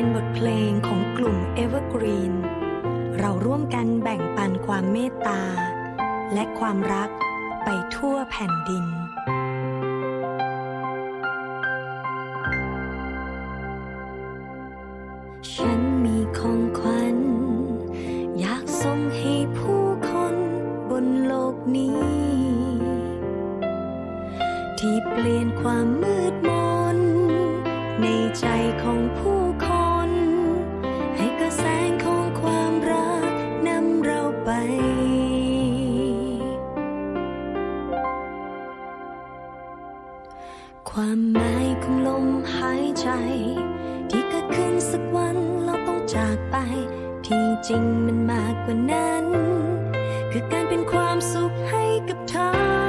เป็นบทเพลงของกลุ่ม Evergreen เราร่วมกันแบ่งปันความเมตตา และความรักไปทั่วแผ่นดิน ฉันมีของขวัญ อยากส่งให้ผู้คนบนโลกนี้ ที่เปลี่ยนความมืดมนในใจของผู้ ที่เกิดขึ้นสักวันเราต้องจากไป ที่จริงมันมากกว่านั้น คือการเป็นความสุขให้กับเธอ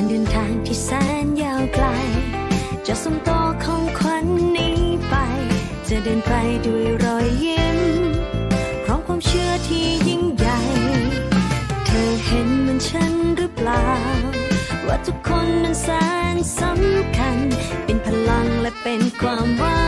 การเดินทางที่แสนยาวไกล จะส่งต่อของขวัญนี้ไป จะเดินไปด้วยรอยยิ้มพร้อมความเชื่อที่ยิ่งใหญ่ เธอเห็นเหมือนฉันหรือเปล่า ว่าทุกคนนั้นแสนสำคัญ เป็นพลังและเป็นความหวัง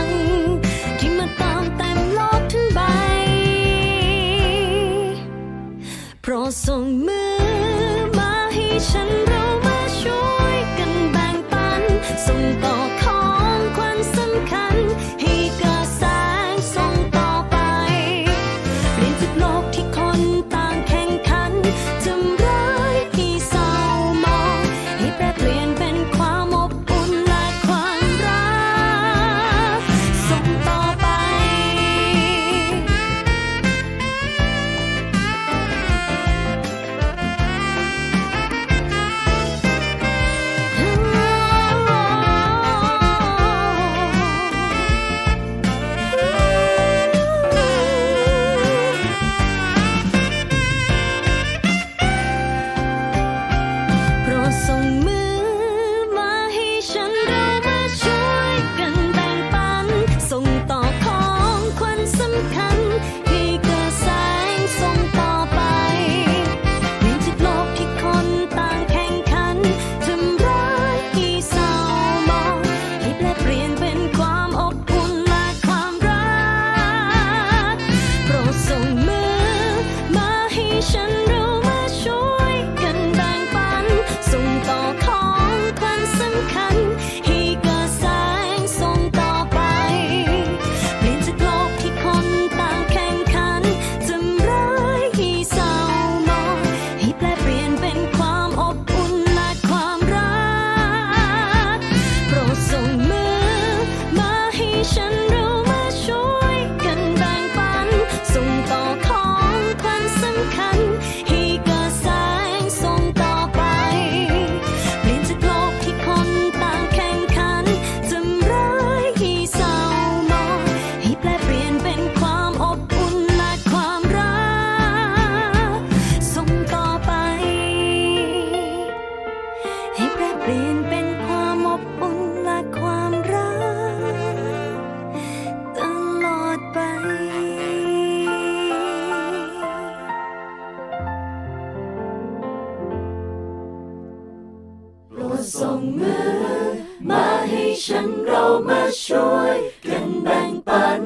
ส่งมือ มาให้ฉันเรามาช่วยกันแบ่งปัน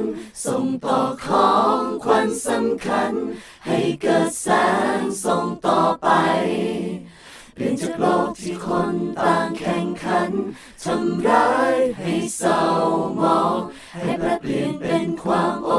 ส่งต่อของขวัญสำคัญ ให้เกิดแสงส่งต่อไป เปลี่ยนจากโลกที่คนต่างแข่งขันทำร้ายให้เศร้ามอง ให้แปลเปลี่ยนเป็นความอ